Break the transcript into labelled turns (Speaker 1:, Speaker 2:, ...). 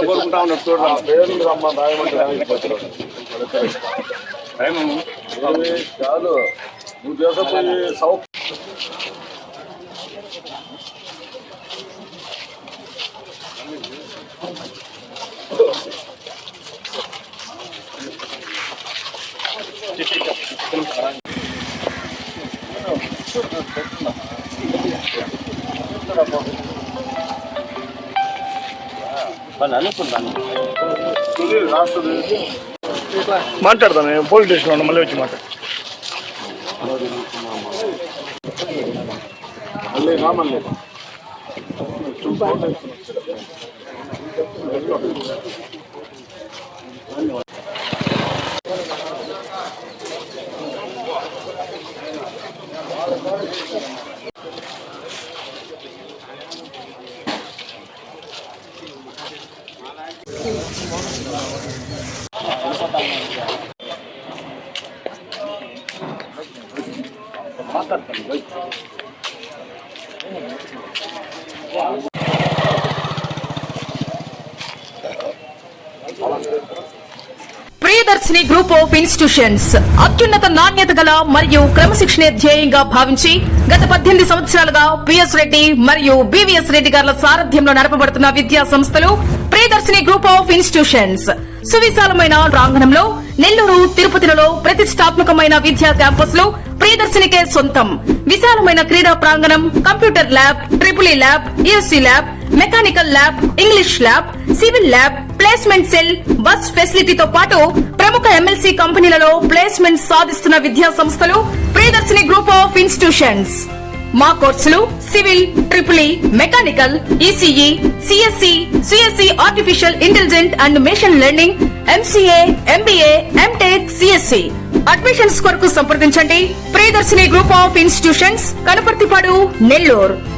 Speaker 1: కోరుకుంటా ఉన్నాడు చూడరా పేరు రమ్మ రాయమంటే కాదు నువ్వు సౌ
Speaker 2: మాట్లాడతాను నేను పోలీస్ స్టేషన్లో ఉన్న మళ్ళీ వచ్చి మాట్లాడు.
Speaker 1: మళ్ళీ రా మళ్ళీ
Speaker 3: ప్రియదర్శిని గ్రూప్ ఆఫ్ ఇన్స్టిట్యూషన్స్ అత్యున్నత నాణ్యత గల మరియు క్రమశిక్షణ ధ్యేయంగా భావించి గత పద్దెనిమిది సంవత్సరాలుగా పిఎస్ రెడ్డి మరియు బివిఎస్ రెడ్డి గారుల సారథ్యంలో నడపబడుతున్న విద్యా సంస్థలు ప్రియదర్శిని గ్రూప్ ఆఫ్ ఇన్స్టిట్యూషన్స్. సువిశాలమైన ప్రాంగణంలో నెల్లూరు తిరుపతిలలో ప్రతిష్టాత్మకమైన విద్యా క్యాంపస్లు ప్రియదర్శినికే సొంతం. విశాలమైన క్రీడా ప్రాంగణం computer lab triple lab ESC lab mechanical lab English lab civil lab placement cell bus ఫెసిలిటీతో పాటు ప్రముఖ ఎమ్మెల్సీ కంపెనీలలో ప్లేస్మెంట్ సాధిస్తున్న విద్యా సంస్థలు ప్రియదర్శిని గ్రూప్ ఆఫ్ ఇన్స్టిట్యూషన్స్. మా కోర్సులు civil triple mechanical ECE CSC CSC artificial intelligent and machine learning MCA MBA MTech CSC admissions కొరకు సంప్రదించండి. Priyadarshini group of institutions Kanaparthipadu Nellore.